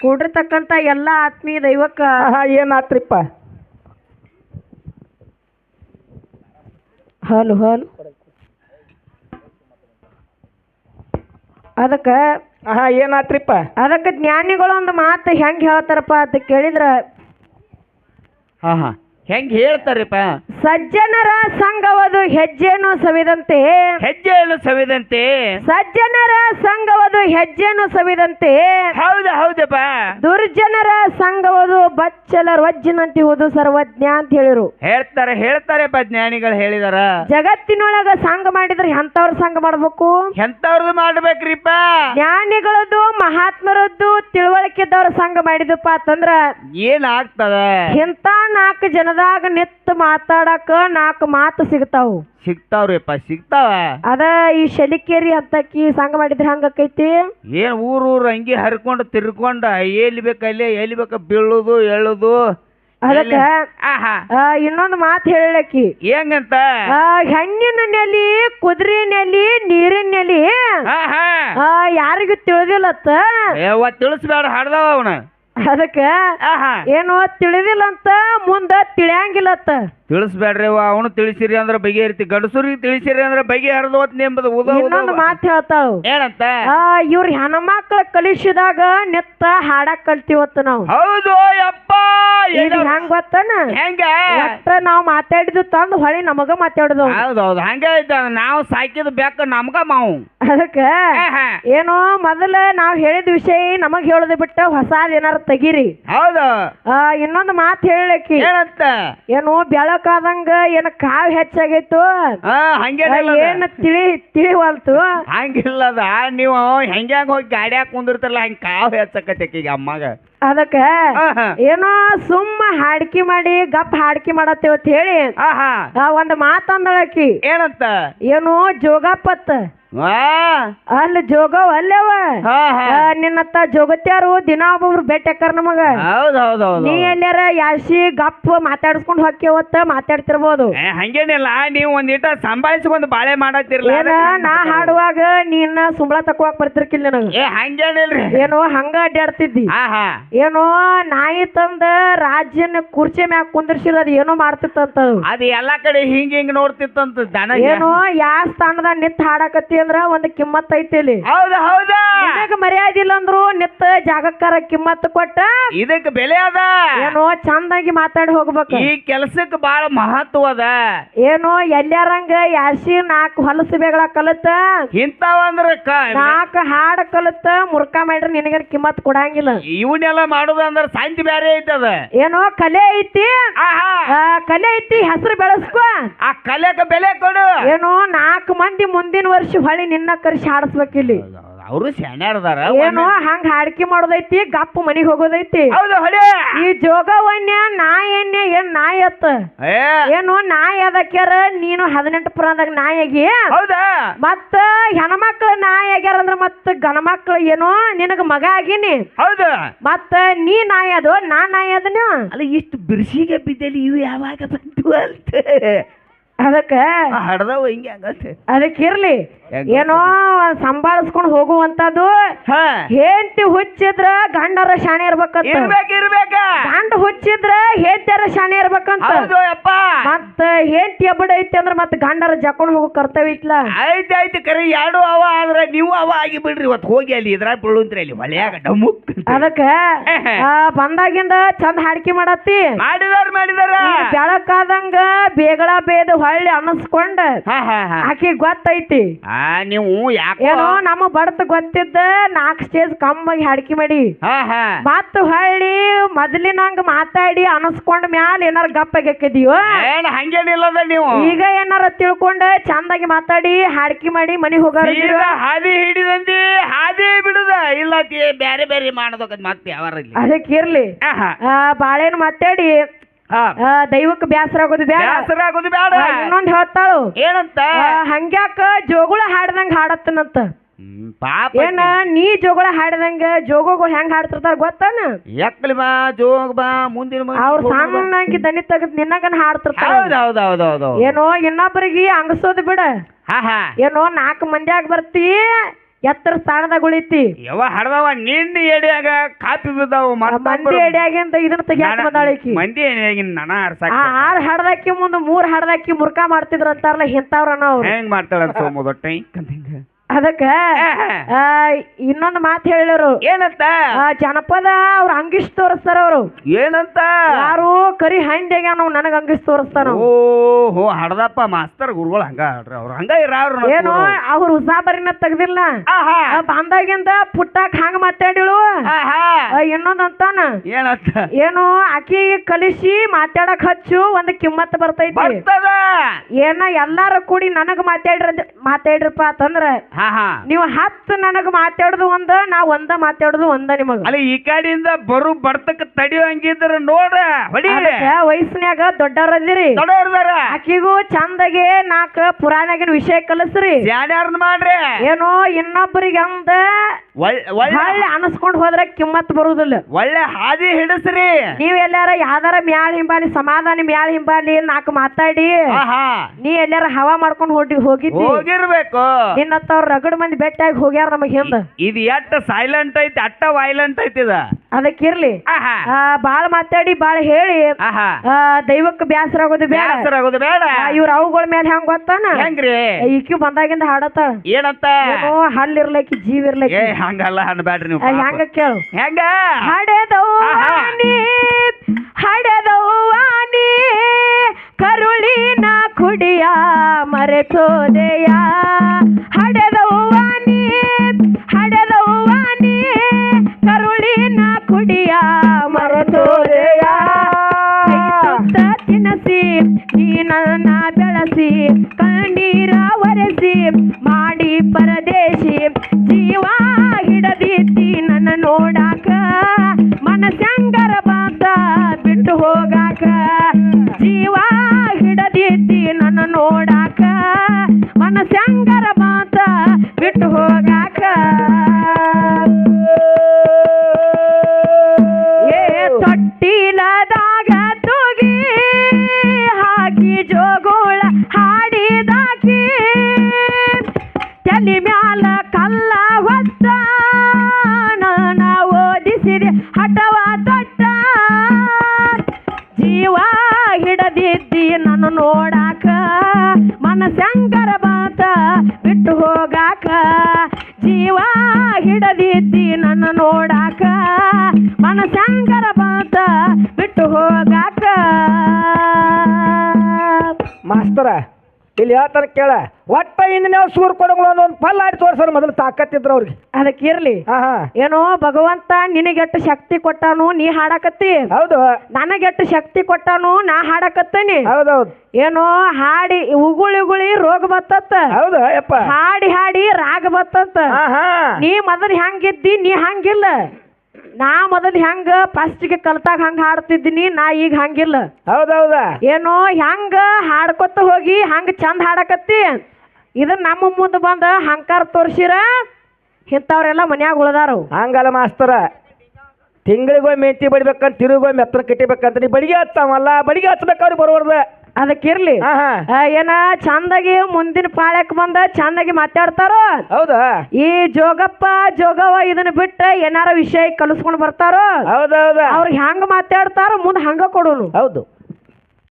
ಕೂಡಿರ್ತಕ್ಕಂಥ ಎಲ್ಲ ಆತ್ಮೀಯ ದೈವಕ್ಕೆ ಏನಾತ್ರಿಪ್ಪ? ಹಾಲು ಹಾಲು. ಅದಕ್ಕೆ ಆಹಾ ಏನಾತ್ರಿಪ್ಪ? ಅದಕ್ಕೆ ಜ್ಞಾನಿಗಳು ಒಂದು ಮಾತು ಹೆಂಗೆ ಹೇಳ್ತಾರಪ್ಪ ಅಂತ ಕೇಳಿದ್ರೆ ಹಾಂ ಹಾ ಹೆಂಗ್ ಹೇಳ್ತಾರಪ್ಪ? ಸಜ್ಜನರ ಸಂಘವದು ಹೆಜ್ಜೆನು ಸವಿದಂತೆ. ಹೆಜ್ಜೆಯನ್ನು ಸವಿದಂತೆ. ಸಜ್ಜನರ ಸಂಘವದು ಹೆಜ್ಜೆನು ಸವಿದಂತೆ. ಹೌದು ಹೌದಪ್ಪ. ದುರ್ಜನರ ಸಂಘವದು ಬಚ್ಚಲ ಹೋದು ಸರ್ವಜ್ಞ ಅಂತ ಹೇಳಿರು. ಹೇಳ್ತಾರೆ ಹೇಳ್ತಾರೆಪ್ಪ ಜ್ಞಾನಿಗಳು ಹೇಳಿದಾರ. ಜಗತ್ತಿನೊಳಗ ಸಂಘ ಮಾಡಿದ್ರೆ ಎಂತವ್ರ ಸಂಘ ಮಾಡ್ಬೇಕು? ಎಂತವ್ರದ್ದು ಮಾಡ್ಬೇಕ್ರಿಪ್ಪ. ಜ್ಞಾನಿಗಳದ್ದು ಮಹಾತ್ಮರದ್ದು ತಿಳುವಳಿಕೆದವ್ರ ಸಂಘ ಮಾಡಿದಪ್ಪ ಅಂತಂದ್ರ ಏನ್ ಆಗ್ತದ? ಇಂಥ ನಾಲ್ಕು ಜನದಾಗ ನಿತ್ ಮಾತಾಡಕ ನಾಲ್ಕು ಮಾತು ಸಿಗ್ತಾವು. ಸಿಗ್ತಾವ್ರಿಪ್ಪ ಸಿಗ್ತಾವ. ಅದ ಈ ಶಲಿಕೇರಿ ಹತ್ತಕ್ಕಿ ಸಂಘ ಮಾಡಿದ್ರೆ ಹಂಗಕ್ಕೈತಿ ಏನ್ ಊರ್ ಊರ್ ಹರ್ಕೊಂಡು ತಿರ್ಕೊಂಡ ಎಲ್ಲಿ ಬೇಕಲ್ಲಿ ಎಲ್ಲಿ ಬೇಕ ಬೀಳುದು ಎಳುದು ಅದಕ್ಕ ಆಹಾ. ಇನ್ನೊಂದು ಮಾತು ಹೇಳಕ್ಕಿ ಹೆಂಗಂತ? ಆ, ಹೆಣ್ಣಿನ ನೆಲಿ ಕುದುರೆ ನೆಲಿ ನೀರಿನ ನೆಲಿ ಆಹಾ. ಯಾರಿಗೂ ತಿಳಿದಿಲ್ಲತ್ತ? ಯವ್ವ ತಿಳಿಸ್ಬೇಡ ಹಾಡ್ದವ ಅವನ. ಅದಕ್ಕ ಆಹಾ. ಏನೋ ತಿಳಿದಿಲ್ಲ ಅಂತ ಮುಂದ ತಿಳಿಯಂಗಿಲ್ಲತ್ತ. ತಿಳಿಸ್ಬೇಡ್ರಿ ಅವನು ತಿಳಿಸಿರಿ ಅಂದ್ರೆ ಇರ್ತಿ. ಗಂಡಸರಿಗೆ ತಿಳಿಸಿರಿ ಅಂದ್ರೆ ಬಗೆ ನಿಂಬದು ಉದ ಇನ್ನೊಂದು ಮಾತು ಹೇಳ್ತಾವ್. ಏನಂತ? ಇವ್ರ ಹೆಣ್ಮಕ್ಳ ಕಲಿಸಿದಾಗ ನಿತ್ತ ಹಾಡಕ್ ಕಲ್ತಿವತ್ತ ನಾವು. ಹೌದು ಯಪ್ಪ ಇದು ಹೆಂಗ್ ಗೊತ್ತನ? ಹೆಂಗ? ಒಟ್ಟ ನಾವ್ ಮಾತಾಡಿದ್ದು ತಂದು ಹೊಳಿ ನಮಗ ಮಾತಾಡುದು ಹೌದೌದು ಹಂಗ ಐತ ನಾವು ಸಾಕಿದ ಬೆಕ್ಕ ನಮಗ ಮಾವು. ಅದಕ್ಕ. ಏನೋ ಮೊದಲ ನಾವ್ ಹೇಳಿದ ವಿಷಯ ನಮಗ್ ಹೇಳೋದು ಬಿಟ್ಟ ಹೊಸಾದ್ ಏನಾರ ತೆಗೀರಿ. ಹೌದು. ಆ ಇನ್ನೊಂದು ಮಾತು ಹೇಳಕ್ಕಿ ಏನಂತ? ಏನು ಬೆಳಕಾದಂಗ ಏನ ಕಾವ್ ಹೆಚ್ಚಾಗೈತು? ಹಾ ಹಂಗೆ ಆ, ಏನ ತಿಳಿ ತಿಳಿವಲ್ತು? ಹಂಗಿಲ್ಲದ ನೀವು ಹೆಂಗ್ಯಾಂಗ ಹೋಗಿ ಗಾಡ್ಯಾಗ ಕುಂದಿರ್ತಾರಲ್ಲ ಹಂಗ ಕಾವ್ ಹೆಚ್ಚಕತ್ತೈತಿ ಈಗ ಅಮ್ಮಗ. ಅದಕ್ಕ. ಏನೋ ಸುಮ್ಮ ಹಾಡ್ಕಿ ಮಾಡಿ ಗಪ್ ಹಾಡ್ಕಿ ಮಾಡತ್ತೇವ ಅಂತ ಹೇಳಿ. ಆಹಾ ಆ ಒಂದ್ ಮಾತಂದಳಕಿ ಏನಂತ? ಏನೋ ಜೋಗಪ್ಪತ್ ವಾ ಅಲ್ಲಿ ಜೋಗವ್ ಅಲ್ಲೇವ. ಹಾ ಹಾ. ನಿನ್ನತ್ತ ಜೋಗತ್ಯಾರು ದಿನ ಒಬ್ಬೊಬ್ರು ಭೇಟಿಯಾಕಾರ ನಮಗ. ಹೌದು ಹೌದು ಹೌದು ನೀ ಎಲ್ಲಾರ? ಯಾಸಿ ಗಪ್ ಮಾತಾಡ್ಸ್ಕೊಂಡ್ ಹೊಕ್ಕೇವತ್ತ ಮಾತಾಡ್ತಿರ್ಬೋದು. ಏ, ಹಂಗೇನಿಲ್ಲ. ನೀವು ಒಂದಿಟ ಸಂಭಾಳಿಸ್ಕೊಂಡ್ ಬಾಳೆ ಮಾಡತ್ತಿರ್ಲ ಏನ ನಾ ಹಾಡುವಾಗ ನೀನ್ ಸುಂಬಳ ತಕೋಕ್ ಬರ್ತಿರ್ಕಿಲ್ಲ ನನಗ. ಏ ಹಂಗೇನಿಲ್ರಿ. ಏನೋ ಹಂಗ ಅಡ್ಡಾಡ್ತಿದ್ದಿ ಹಾ ಹಾ. ಏನೋ ನಾಯಿ ತಂದ ರಾಜ್ಯನ ಕುರ್ಚಿ ಮ್ಯಾಗ ಕುಂದಿರ್ಸಿಲ್ಲ ಅದು ಏನೋ ಮಾಡ್ತಿತ್ತಂತ ಅದು ಎಲ್ಲಾ ಕಡೆ ಹಿಂಗ್ ಹಿಂಗ್ ನೋಡ್ತಿತ್ತಂತ ದನ ಏನೋ ಯಾ ಸ್ಥಾನದಾಗ ನಿಂತ ಹಾಡಕತ್ತಿ ಅಂದ್ರ ಒಂದ್ ಕಿಮ್ಮತ್ ಐತಿ ಇಲ್ಲಿ ಹೌದು ಹೌದಾ. ಅಂದ್ರು ನಿತ್ತ ಜಾಗಕ್ಕಾರ ಕಿಮ್ಮತ್ ಕೊಟ್ಟ ಇದಕ್ ಬೆಲೆ ಅದ. ಏನೋ ಚಂದಾಗಿ ಮಾತಾಡಿ ಹೋಗ್ಬೇಕು. ಈ ಕೆಲ್ಸಕ್ ಬಾಳ ಮಹತ್ವ ಅದ. ಏನೋ ಎಲ್ಲಾರಂಗ ಯಾಸಿ ನಾಕ್ ಹೊಲಸು ಬೇಗಳ ಕಲತ ಇಂಥವಂದ್ರ ಕ ನಾಲ್ಕು ಹಾಡ ಕಲತ ಮುರ್ಕ ಮಾಡ್ರಿ ನಿನಗೇನ್ ಕಿಮ್ಮತ್ ಕೊಡಂಗಿಲ್ಲ. ಇವನ್ನೆಲ್ಲ ಮಾಡುದಂದ್ರ ಸಂತಿ ಬ್ಯಾರೆ ಐತದ ಏನೋ ಕಲೆ ಐತಿ. ಕಲೆ ಐತಿ ಹೆಸರು ಬೆಳೆಸ್ಕೊ. ಆ ಕಲೆಕ ಬೆಲೆ ಕೊಡು. ಏನೋ ನಾಲ್ಕು ಮಂದಿ ಮುಂದಿನ ವರ್ಷ ಹೊಳಿ ನಿನ್ನ ಕರ್ಸಿ ಹಾಡಿಸ್ಬೇಕಿಲ್ಲಿ. ಅವರು ಶಾಣ್ಯಾರದಾರ ಏನೋ ಹಂಗ ಹಾಡ್ಕಿ ಮಾಡೋದೈತಿ ಗಪ್ಪ ಮನಿಗ್ ಹೋಗೋದೈತಿ. ಹೌದು ಹೊಡೆ! ಈ ಜೋಗವನ್ಯ ನಾಯಿ ಎಣ್ಣೆ ಏನ್ ನಾಯಿ ಅತ್ತ? ಏ! ಏನು ನಾಯಿ ಅದಕ್ಕ್ಯಾರ ನೀನು ಹದಿನೆಂಟು ಪುರಾದಾಗ ನಾಯಿ ಆಗಿ ಹೌದಾ? ಮತ್ತ ಹೆಣ್ಮಕ್ಳು ನಾಯಿ ಆಗ್ಯಾರ ಅಂದ್ರ ಮತ್ತ ಗಣಮಕ್ಳು ಏನೋ ನಿನಗ ಮಗ ಆಗಿನಿ. ಹೌದು. ಮತ್ತ ನೀ ನಾಯಿ ಅದು ನಾ ನಾಯಿ ಅದನ್ನ ಅಲ್ಲ ಇಷ್ಟು ಬಿರ್ಸಿಗೆ ಬಿದ್ದಲ್ಲಿ ಇವು ಯಾವಾಗ ಬಂತು ಅಂತ. ಅದಕ್ಕ ಹಡ್ದವ ಹಿಂಗೆ ಹಂಗಂತ ಅದಕ್ಕೆ ಇರ್ಲಿ. ಏನೋ ಸಂಭಾಳಿಸ್ಕೊಂಡು ಹೋಗುವಂತದ್ದು ಹೆಂಡತಿ ಹುಚ್ಚಿದ್ರ ಗಂಡರ ಶಾಣೆ ಇರ್ಬೇಕಂತ. ಇರ್ಬೇಕ ಇರ್ಬೇಕ. ಗಂಡ ಹುಚ್ಚಿದ್ರ ಹೆಂಡತಿಯರ ಶಾಣೆ ಇರ್ಬೇಕಂತ. ಮತ್ತ ಹೆಂಡತಿ ಎಬ್ಬಡ ಐತಿ ಅಂದ್ರ ಮತ್ತ ಗಂಡರ ಜಕೊಂಡ್ ಹೋಗೋ ಕರ್ತವ್ಯ ಐತ್ಲ ಐತಿ ಐತಿ ಕರೆ ಎರಡು ಅವ ಆದ್ರೆ ನೀವು ಅವ ಆಗಿ ಬಿಡ್ರಿ. ಇವತ್ತು ಹೋಗಿ ಅಲ್ಲಿ ಇದ್ರಾಗ ಬೀಳುಂತ್ರಿ ಅಲ್ಲಿ ಮಳೆಯಾಗ ಡಮುಕ್. ಅದಕ್ಕ ಆ, ಬಂದಾಗಿಂದ ಚಂದ ಹಾಡಿಕೆ ಮಾಡತ್ತಿ. ಮಾಡಿದಾರ ಮಾಡಿದಾರ. ಬೆಳಕಾದಂಗ ಬೇಗಳ ಬೇದ ಹೊಳ್ಳಿ ಅನಸ್ಕೊಂಡ್ ಆಕಿ ಗೊತ್ತೈತಿ. ನೀವು ಯಾಕೋ ಏನೋ ನಮ್ಮ ಬಡತ ಗೊತ್ತಿದ್ದ ನಾಲ್ಕು ಸ್ಟೇಜ್ ಕಮ್ಮಾಗಿ ಹಾಡ್ಕಿ ಮಾಡಿ. ಮತ್ತ ಹೊಳ್ಳಿ ಮೊದಲಿನಂಗ ಮಾತಾಡಿ ಅನಸ್ಕೊಂಡ್ ಮ್ಯಾಲ ಏನಾರ ಗಪ್ಪ ಏನ್ ಹಂಗೇನಿಲ್ಲದ ನೀವು. ಈಗ ಏನಾರ ತಿಳ್ಕೊಂಡ ಚಂದಾಗಿ ಮಾತಾಡಿ ಹಾಡ್ಕಿ ಮಾಡಿ ಮನಿಗ್ ಹೋಗಾರ ಹಾದಿ ಹಿಡಿದಂದಿ ಹಾದಿ ಬಿಡುದ. ಇಲ್ಲ ಬ್ಯಾರೆ ಬ್ಯಾರೆ ಮಾಡೋದಕ್ಕ ಮತ್ತೆ ಯಾವಾರಲ್ಲಿ ಅದಕ್ಕೆ ಇರ್ಲಿ. ಬಾಳೆಹಣ್ಣು ಮಾತಾಡಿ. ದೈವಕ್ಕೆ ಬ್ಯಾಸರ ಆಗೋದು ಬ್ಯಾಡ. ಬ್ಯಾಸರ ಆಗೋದು ಬ್ಯಾಡ ಇನ್ನೊಂದ್ ಹೇಳ್ತಾಳು. ಏನಂತ? ಹಂಗ್ಯಾಕ ಜೋಗುಳ ಹಾಡ್ದಂಗ ಹಾಡತ್ತನಂತ. ಪಾಪ ಏನ ನೀ ಜೋಗಳ ಹಾಡದಂಗ ಜೋಗುಗಳು ಹೆಂಗ್ ಹಾಡ್ತಿರ್ತಾರ ಗೊತ್ತಾನ? ಎಕ್ಕಲಿ ಬಾ ಜೋಗ್ ಬಾ ಮುಂದಿನ ಅವ್ರ. ಸಣ್ಣಂಗಿ ದನಿ ತೆಗದ್ ನಿನ್ನಗನ್ ಹಾಡ್ತಿರ್ತಾರ ಏನೋ ಇನ್ನೊಬ್ಬರಿಗೆ ಅಂಗಸೋದು ಬಿಡ. ಏನೋ ನಾಲ್ಕು ಮಂದಿಯಾಗ ಬರ್ತಿ. ಎತ್ತರ ಸ್ಥಾನದಾಗ ಉಳಿತಿ. ಯವ ಹಡದವ ನಿನ್ನ ಎಡಿಯಾಗ ಕಾಪಿ ಬಿದ್ದಾವ ಮಂದಿ ಎಡ್ಯಾಗಿಂದ ಇದನ್ನ ತೆಗಿಯಾಕ ಬಂದಾಳಿಕಿ ಮಂದಿ ಎಡಿಯಾಗಿನ ನನ ಹರ್ಸಾಕ ಆ ಆರ್ ಹಡದಾಕಿ ಮುಂದ ಮೂರ್ ಹಡದಾಕಿ ಮುರ್ಕಾ ಮಾಡ್ತಿದ್ರ ಅಂತಾರಲ್ಲ ಇಂಥವ್ರನ ಅವ್ರು. ಹೆಂಗ್ ಮಾಡ್ತಾಳ ಸೋಮು ಟೈ ಅದಕ್ಕ ಆ, ಇನ್ನೊಂದ್ ಮಾತು ಹೇಳಿದ್ರು ಏನಂತ? ಆ, ಜನಪದ ಅವ್ರ ಅಂಗಿಸ್ ತೋರಿಸ್ತಾರ ಅವರು. ಏನಂತ? ಯಾರು ಕರಿ ಹಂಡೆಗ ನಾವು ನನಗ ಅಂಗಿಸ್ ತೋರಿಸ್ತಾರ ಓಹೋ ಹಡದಪ್ಪ ಮಾಸ್ತರ್ ಗುರುಗಳು ಹಂಗ ಹಾಡ್ರಿ ಅವ್ರು. ಹಂಗ ಇರಾವ್ರ ಏನು ಅವ್ರ ಉಸಾಬರಿನ ತೆಗ್ದಿಲ್ಲ. ಬಂದಾಗಿಂದ ಪುಟ್ಟಾಕ್ ಹಂಗ ಮಾತಾಡಿಳು. ಆಹಾ. ಆ, ಇನ್ನೊಂದ್ ಅಂತಾನ? ಏನಂತ? ಏನು ಆಕಿ ಕಲಿಸಿ ಮಾತಾಡಕ್ ಹಚ್ಚು ಒಂದ್ ಕಿಮ್ಮತ್ ಬರ್ತೈತಿ. ಬರ್ತದ? ಏನ ಎಲ್ಲಾರು ಕೂಡಿ ನನಗ್ ಮಾತಾಡ್ರ ಮಾತಾಡ್ರಪ್ಪ ಅಂತಂದ್ರ ಹಾ ಹಾ. ನೀವು ಹತ್ತು ನನಗ್ ಮಾತಾಡುದು ಒಂದ ನಾ ಒಂದ ಮಾತಾಡುದು ಒಂದ ನಿಮಗ. ಅಲ್ಲಿ ಈ ಕಡೆಯಿಂದ ಬರು ಬರ್ತಕ್ಕ ತಡಿಯೋಂಗಿದ್ರ ನೋಡ ಹೊಡಿ. ಅದಕ್ಕ ವಯಸ್ಸಿನ್ಯಾಗ ದೊಡ್ಡವ್ರದಿರಿ ದೊಡ್ಡವ್ರದಾರ ಆಕಿಗೂ ಚಂದಗೆ ನಾಲ್ಕ ಪುರಾಣಗಿನ ವಿಷಯ ಕಲಿಸ್ರಿ. ಮಾಡ್ರಿ. ಏನೋ ಇನ್ನೊಬ್ಬರಿಗೆ ಒಳ್ಳೆ ಹೊಳ್ಳಿ ಅನಸ್ಕೊಂಡ್ ಹೋದ್ರ ಕಿಮ್ಮತ್ ಬರುದಿಲ್ಲ ಒಳ್ಳೆ ಹಾದಿ ಹಿಡಿಸ್ರಿ. ನೀವ್ ಎಲ್ಲಾರ ಯಾವ್ದಾರ ಮ್ಯಾಳ ಹಿಂಬಾಲಿ ಸಮಾಧಾನ ಮ್ಯಾಳ ಹಿಂಬಾಲಿ ನಾಲ್ಕು ಮಾತಾಡಿ. ಆಹಾ. ನೀ ಎಲ್ಲಾರ ಹವಾ ಮಾಡ್ಕೊಂಡು ಹೋಗಿ ಹೋಗಿದ್ದಿ. ಹೋಗಿರ್ಬೇಕು. ನಿನ್ನತ್ತವ್ರ ರಗಡ್ ಮಂದಿ ಬೆಟ್ಟಾಗಿ ಹೋಗ್ಯಾರ ನಮಗ್ ಹಿಂದ. ಇದು ಎಟ್ಟ ಸೈಲೆಂಟ್ ಐತಿ ಅಟ್ಟ ವೈಲೆಂಟ್ ಐತಿ ಇದ. ಅದಕ್ಕಿರ್ಲಿ. ಆಹಾ. ಆ, ಬಾಳ ಮಾತಾಡಿ ಬಾಳ ಹೇಳಿ. ಆಹಾ. ಆ, ದೈವಕ್ಕೆ ಬ್ಯಾಸರ ಆಗೋದು ಬೇಡ. ಬ್ಯಾಸರ ಆಗೋದು ಬೇಡ. ಇವ್ರ ಅವುಗಳ ಮೇಲೆ ಹೆಂಗ್ ಗೊತ್ತಾನ? ಹೆಂಗ್ರಿ? ಈಕಿ ಬಂದಾಗಿಂದ ಹಾಡತ್ತ. ಏನಂತ? ಏನೋ ಹಲ್ಲಿರ್ಲಕ್ಕಿ ಜೀವ ಏ ಇರ್ಲಕ್ಕಿ ಹಂಗಲ್ಲ ನೀವು ಪಾಪ. ಹೆಂಗ ಕೇಳು. ಹೆಂಗ? ಹಡೆದವ್ವಾನಿ ನೀ ಕರುಳಿನ ಕುಡಿಯ ಮರೆತೋದೆಯ. ಹಡೆದವ್ವಾನಿ ನೀ ಕರುಳಿನ ಕುಡಿಯ ಮರೆತೋದೆಯ. ತಿನಸಿ ನೀ ನನ್ನ ಬೆಳಸಿ ಕಣ್ಣೀರ ಒರೆಸಿ ಮಾಡಿ ಪರದೇಶಿ ಹಿಡದಿದ್ದಿ ನನ್ನ ನೋಡಾಕ. ಮನಸಂಗರ ಬಾತ ಬಿಟ್ಟು ಹೋಗಾಕ. ಮಾಸ್ತರ ಇಲ್ಲಿ ಹೇಳ್ತಾನೆ ಕೇಳ ಒಟ್ಟ ನೀವು ಸೂರ್ ಒಂದು ಫಲ್ ಆಡಿ ತೋರ್ಸೋರು ಮೊದಲು ತಾಕತ್ತಿದ್ರು ಅವ್ರಿಗೆ. ಅದಕ್ಕಿರ್ಲಿ ಹಾ ಹಾ. ಏನೋ ಭಗವಂತ ನಿನಗೆಟ್ಟು ಶಕ್ತಿ ಕೊಟ್ಟಾನು ನೀ ಹಾಡಕತ್ತಿ. ಹೌದು. ನನಗೆಟ್ಟು ಶಕ್ತಿ ಕೊಟ್ಟಾನು ನಾ ಹಾಡಕತ್ತೇನಿ. ಹೌದೌದು. ಏನೋ ಹಾಡಿ ಉಗುಳಿ ಉಗುಳಿ ರೋಗ ಬತ್ತತ್ತ. ಹೌದು ಯಪ್ಪ. ಹಾಡಿ ಹಾಡಿ ರಾಗ ಬತ್ತತ್ತ. ಹಾ ಹಾ. ನೀ ಮೊದಲು ಹೆಂಗಿದ್ದಿ ನೀ ಹಂಗಿಲ್ಲ. ನಾ ಮೊದಲು ಹೆಂಗ ಫಸ್ಟ್ಗೆ ಕಲ್ತಾಗ ಹಂಗ ಹಾಡ್ತಿದ್ದೀನಿ ನಾ ಈಗ ಹಂಗಿಲ್ಲ. ಹೌದೌದ? ಏನೋ ಹೆಂಗ ಹಾಡ್ಕೊತ ಹೋಗಿ ಹಂಗ ಚಂದ ಹಾಡಕತ್ತಿ ಇದು ನಮ್ಮ ಮುಂದೆ ಬಂದ ಹಂಕಾರ ತೋರ್ಸಿರ ಇಂಥವ್ರೆಲ್ಲ ಮನ್ಯಾಗ ಉಳ್ದಾರು. ಹಂಗಲ್ಲ ಮಾಸ್ತರ. ತಿಂಗಳಿಗೊಮ್ಮೆ ಮೆಂತಿ ಬಡಿಬೇಕಂತ ತಿರುಗೋ ಎತ್ತರ ಕಟ್ಟಿಬೇಕಂತ ನೀ ಬಡಿಗೆ ಹಚ್ತಾವಲ್ಲ ಬಡಿಗೆ ಹಚ್ಬೇಕವ್ರಿಗೆ ಬರೋರ್ದ. ಅದಕ್ಕಿರ್ಲಿ. ಏನ ಚಂದಾಗಿ ಮುಂದಿನ ಪಾಳ್ಯಕ್ ಬಂದ ಚಂದಾಗಿ ಮಾತಾಡ್ತಾರೋ? ಹೌದಾ? ಈ ಜೋಗಪ್ಪ ಜೋಗವ ಇದನ್ನ ಬಿಟ್ಟ ಏನಾರ ವಿಷಯ ಕಲಿಸ್ಕೊಂಡ್ ಬರ್ತಾರೋ? ಹೌದೌದ? ಅವ್ರು ಹೆಂಗ ಮಾತಾಡ್ತಾರೋ ಮುಂದ್ ಹಂಗ ಕೊಡೋನು. ಹೌದು.